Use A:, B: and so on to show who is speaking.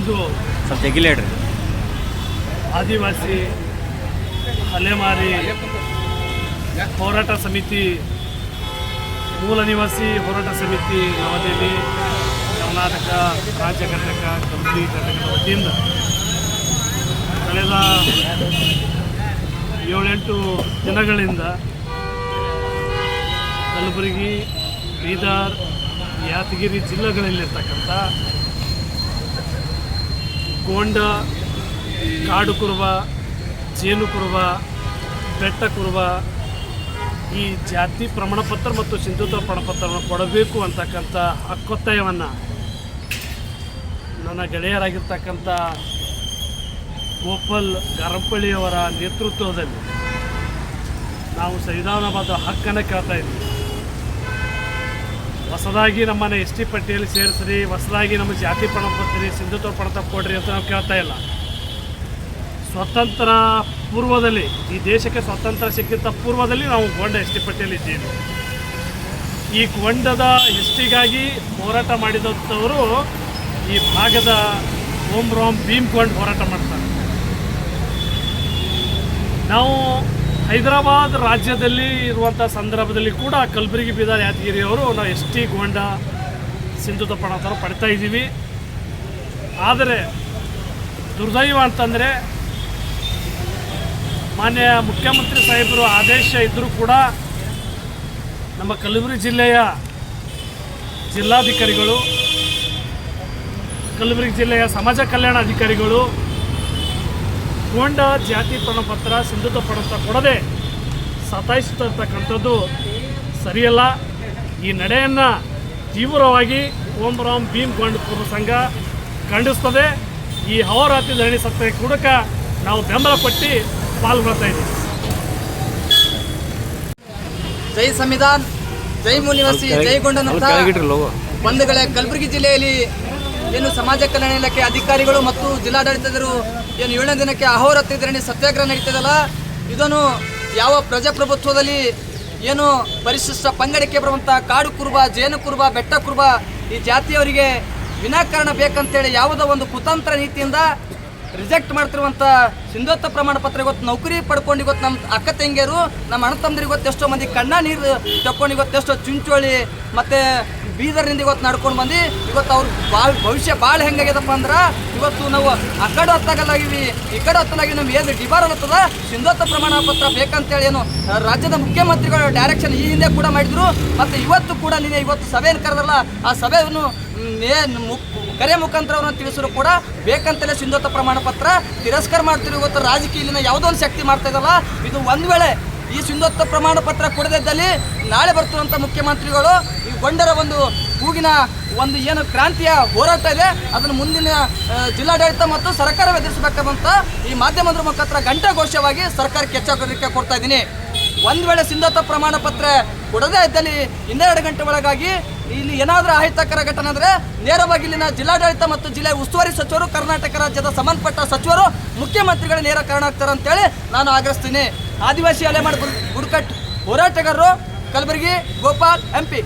A: ಇಂದು
B: ಸ್ವಲ್ಪ ಜಗ್ಗಿಲೇಡ್ರಿ
A: ಆದಿವಾಸಿ ಅಲೆಮಾರಿ ಹೋರಾಟ ಸಮಿತಿ ಮೂಲ ನಿವಾಸಿ ಹೋರಾಟ ಸಮಿತಿ ನವದೆಹಲಿ ಕರ್ನಾಟಕ ರಾಜ್ಯ ಕರ್ನಾಟಕ ಕಂಪ್ಲಿ ಕರ್ನಾಟಕದ ವತಿಯಿಂದ ಕಳೆದ ಏಳೆಂಟು ದಿನಗಳಿಂದ ಕಲಬುರಗಿ ಬೀದರ್ ಯಾದಗಿರಿ ಜಿಲ್ಲೆಗಳಲ್ಲಿರ್ತಕ್ಕಂಥ ಗೋಂಡ, ಕಾಡು ಕುರುಬ, ಜೇನು ಕುರುವ ಬೆಟ್ಟ ಕುರುಬ, ಈ ಜಾತಿ ಪ್ರಮಾಣಪತ್ರ ಮತ್ತು ಸಿಂಧುತ್ವ ಪ್ರಮಾಣಪತ್ರವನ್ನು ಕೊಡಬೇಕು ಅಂತಕ್ಕಂಥ ಹಕ್ಕೊತ್ತಾಯವನ್ನು ನನ್ನ ಗೆಳೆಯರಾಗಿರ್ತಕ್ಕಂಥ ಗೋಪಾಲ್ ಗರಂಪಳ್ಳಿಯವರ ನೇತೃತ್ವದಲ್ಲಿ ನಾವು ಸಂವಿಧಾನಬದ್ಧ ಹಕ್ಕನ್ನು ಕೇಳ್ತಾ ಇದ್ದೀವಿ. ಹೊಸದಾಗಿ ನಮ್ಮನ್ನು ಎಸ್ ಟಿ ಪಟ್ಟಿಯಲ್ಲಿ ಸೇರಿಸ್ರಿ, ಹೊಸದಾಗಿ ನಮ್ಮ ಜಾತಿ ಪ್ರಮಾಣಪತ್ರ ಸಿಂಧುತ್ವ ಪಣ ಕೊಡ್ರಿ ಅಂತ ನಾವು ಕೇಳ್ತಾ ಇಲ್ಲ. ಸ್ವತಂತ್ರ ಪೂರ್ವದಲ್ಲಿ, ಈ ದೇಶಕ್ಕೆ ಸ್ವತಂತ್ರ ಸಿಕ್ಕಿದ್ದ ಪೂರ್ವದಲ್ಲಿ ನಾವು ಗೊಂಡ ಎಸ್ ಟಿ ಪಟ್ಟಿಯಲ್ಲಿ ಇದ್ದೀವಿ. ಈ ಗೊಂಡದ ಎಷ್ಟಿಗಾಗಿ ಹೋರಾಟ ಮಾಡಿದಂಥವರು ಈ ಭಾಗದ ಓಂ ರೋಮ್ ಭೀಮ್ ಗೊಂಡ್ ಹೋರಾಟ ಮಾಡ್ತಾರೆ. ನಾವು ಹೈದರಾಬಾದ್ ರಾಜ್ಯದಲ್ಲಿ ಇರುವಂಥ ಸಂದರ್ಭದಲ್ಲಿ ಕೂಡ ಕಲಬುರಗಿ ಬೀದರ್ ಯಾದಗಿರಿಯವರು ನಾವು ಎಸ್ ಟಿ ಗೋಂಡ ಸಿಂಧುತ್ವ ಪ್ರಮಾಣ ಪಡಿತಾ ಇದ್ದೀವಿ. ಆದರೆ ದುರ್ದೈವ ಅಂತಂದರೆ ಮಾನ್ಯ ಮುಖ್ಯಮಂತ್ರಿ ಸಾಹೇಬರು ಆದೇಶ ಇದ್ದರೂ ಕೂಡ ನಮ್ಮ ಕಲಬುರಗಿ ಜಿಲ್ಲೆಯ ಜಿಲ್ಲಾಧಿಕಾರಿಗಳು, ಕಲಬುರಗಿ ಜಿಲ್ಲೆಯ ಸಮಾಜ ಕಲ್ಯಾಣ ಅಧಿಕಾರಿಗಳು ಗೋಂಡ ಜಾತಿ ಪ್ರಮಾಣಪತ್ರ ಸಿಂಧುತ್ವ ಪ್ರಮಾಣಪತ್ರ ಕೊಡದೆ ಸತಾಯಿಸ್ತಕ್ಕಂಥದ್ದು ಸರಿಯಲ್ಲ. ಈ ನಡೆಯನ್ನು ತೀವ್ರವಾಗಿ ಓಂ ರಾಮ್ ಭೀಮ್ ಗೋಂಡ್ ಪೂರ್ವ ಸಂಘ ಖಂಡಿಸ್ತದೆ. ಈ ಹವರಾತ್ರಿ ಧರಣಿ ಸತ್ಯ ಕೂಡಕ ನಾವು ಬೆಂಬಲ ಪಟ್ಟಿ ಪಾಲ್ಗೊಳ್ತಾ ಇದ್ದೀವಿ.
C: ಜೈ ಸಂವಿಧಾನ್ ಜೈ ಮೂಲಿವಾಸಿ ಜೈ ಗೊಂಡನಂತ ಬಂಧುಗಳೇ ಕಲಬುರಗಿ ಜಿಲ್ಲೆಯಲ್ಲಿ ಏನು ಸಮಾಜ ಕಲ್ಯಾಣ ಇಲಾಖೆ ಅಧಿಕಾರಿಗಳು ಮತ್ತು ಜಿಲ್ಲಾಡಳಿತದರು ಏನು ಏಳನೇ ದಿನಕ್ಕೆ ಅಹೋರಾತ್ರಿ ಧರಣಿ ಸತ್ಯಾಗ್ರಹ ನಡೀತದಲ್ಲ ಇದನ್ನು ಯಾವ ಪ್ರಜಾಪ್ರಭುತ್ವದಲ್ಲಿ ಏನು ಪರಿಶಿಷ್ಟ ಪಂಗಡಕ್ಕೆ ಬರುವಂಥ ಕಾಡು ಕುರುಬ, ಜೇನು ಕುರುಬ, ಬೆಟ್ಟ ಕುರುಬ ಈ ಜಾತಿಯವರಿಗೆ ವಿನಾಕಾರಣ ಬೇಕಂತೇಳಿ ಯಾವುದೋ ಒಂದು ಕುತಂತ್ರ ನೀತಿಯಿಂದ ರಿಜೆಕ್ಟ್ ಮಾಡ್ತಿರುವಂಥ ಸಿಂಧುತ್ವ ಪ್ರಮಾಣ ಪತ್ರ ಇವತ್ತು ನೌಕರಿ ಪಡ್ಕೊಂಡು ಇವತ್ತು ನಮ್ಮ ಅಕ್ಕ ತಂಗಿಯರು, ನಮ್ಮ ಅಣ್ಣ ತಮ್ಮದಿರಿಗೆ ಇವತ್ತು ಎಷ್ಟೋ ಮಂದಿ ಕಣ್ಣ ನೀರು ತಕ್ಕೊಂಡು ಇವತ್ತು ಎಷ್ಟೋ ಚುಂಚೋಳಿ ಮತ್ತು ಬೀದರ್ನಿಂದ ಇವತ್ತು ನಡ್ಕೊಂಡು ಬಂದು, ಇವತ್ತು ಅವ್ರ ಭಾಳ ಭವಿಷ್ಯ ಭಾಳ ಹೆಂಗಾಗ್ಯದಪ್ಪ ಅಂದ್ರೆ, ಇವತ್ತು ನಾವು ಆ ಕಡೆ ಹೊತ್ತಾಗಲ್ಲಾಗಿವಿ ಈ ಕಡೆ ಹತ್ತಲಾಗಿ ನಮ್ಗೆ ಏನು ಡಿಬಾರ್ ಅನ್ನತ್ತದ? ಸಿಂಧುತ್ವ ಪ್ರಮಾಣ ಪತ್ರ ಬೇಕಂತೇಳಿ ಏನು ರಾಜ್ಯದ ಮುಖ್ಯಮಂತ್ರಿಗಳು ಡೈರೆಕ್ಷನ್ ಈ ಹಿಂದೆ ಕೂಡ ಮಾಡಿದ್ರು, ಮತ್ತು ಇವತ್ತು ಕೂಡ ನೀನೆ ಇವತ್ತು ಸಭೆಯನ್ನು ಕರೆದಲ್ಲ ಆ ಸಭೆಯನ್ನು ಕರೆ ಮುಖಾಂತರ ಅವ್ರನ್ನ ತಿಳಿಸಿದ್ರು ಕೂಡ ಬೇಕಂತಲೇ ಸಿಂಧುತ್ವ ಪ್ರಮಾಣ ಪತ್ರ ತಿರಸ್ಕಾರ ಮಾಡ್ತಿರೋ ಇವತ್ತು ರಾಜಕೀಯ ಯಾವುದೋ ಒಂದು ಶಕ್ತಿ ಮಾಡ್ತಾ ಇದಲ್ಲ ಇದು ಒಂದು ವೇಳೆ ಈ ಸಿಂಧುತ್ವ ಪ್ರಮಾಣ ಪತ್ರ ಕೊಡದಿದ್ದಲ್ಲಿ ನಾಳೆ ಬರ್ತಿರುವಂಥ ಮುಖ್ಯಮಂತ್ರಿಗಳು ಗೊಂಡರ ಒಂದು ಕೂಗಿನ ಒಂದು ಏನು ಕ್ರಾಂತಿಯ ಹೋರಾಟ ಇದೆ. ಅದನ್ನು ಮುಂದಿನ ಜಿಲ್ಲಾಡಳಿತ ಮತ್ತು ಸರ್ಕಾರ ಎದುರಿಸಬೇಕಂತ ಈ ಮಾಧ್ಯಮದ ಮುಖಾಂತರ ಗಂಟೆ ಘೋಷವಾಗಿ ಸರ್ಕಾರಕ್ಕೆ ಎಚ್ಚರಿಕೆ ಕೊಡ್ತಾ ಇದ್ದೀನಿ. ಒಂದು ವೇಳೆ ಸಿಂಧುತ್ವ ಪ್ರಮಾಣ ಪತ್ರ ಕೊಡದೇ ಇದ್ದಲ್ಲಿ ಇನ್ನೆರಡು ಗಂಟೆ ಒಳಗಾಗಿ ಇಲ್ಲಿ ಏನಾದರೂ ಅಹಿತಕರ ಘಟನೆ ಅಂದರೆ ನೇರವಾಗಿ ಇಲ್ಲಿನ ಜಿಲ್ಲಾಡಳಿತ ಮತ್ತು ಜಿಲ್ಲೆಯ ಉಸ್ತುವಾರಿ ಸಚಿವರು, ಕರ್ನಾಟಕ ರಾಜ್ಯದ ಸಂಬಂಧಪಟ್ಟ ಸಚಿವರು, ಮುಖ್ಯಮಂತ್ರಿಗಳ ನೇರ ಕಾರಣ ಆಗ್ತಾರೆ ಅಂತೇಳಿ ನಾನು ಆಗ್ರಹಿಸ್ತೀನಿ. ಆದಿವಾಸಿ ಅಲೆಮಾಡ್ ಬುಡ್- ಬುಡಕಟ್ಟು ಹೋರಾಟಗಾರರು, ಕಲಬುರಗಿ, ಗೋಪಾಲ್ ಎಂ ಪಿ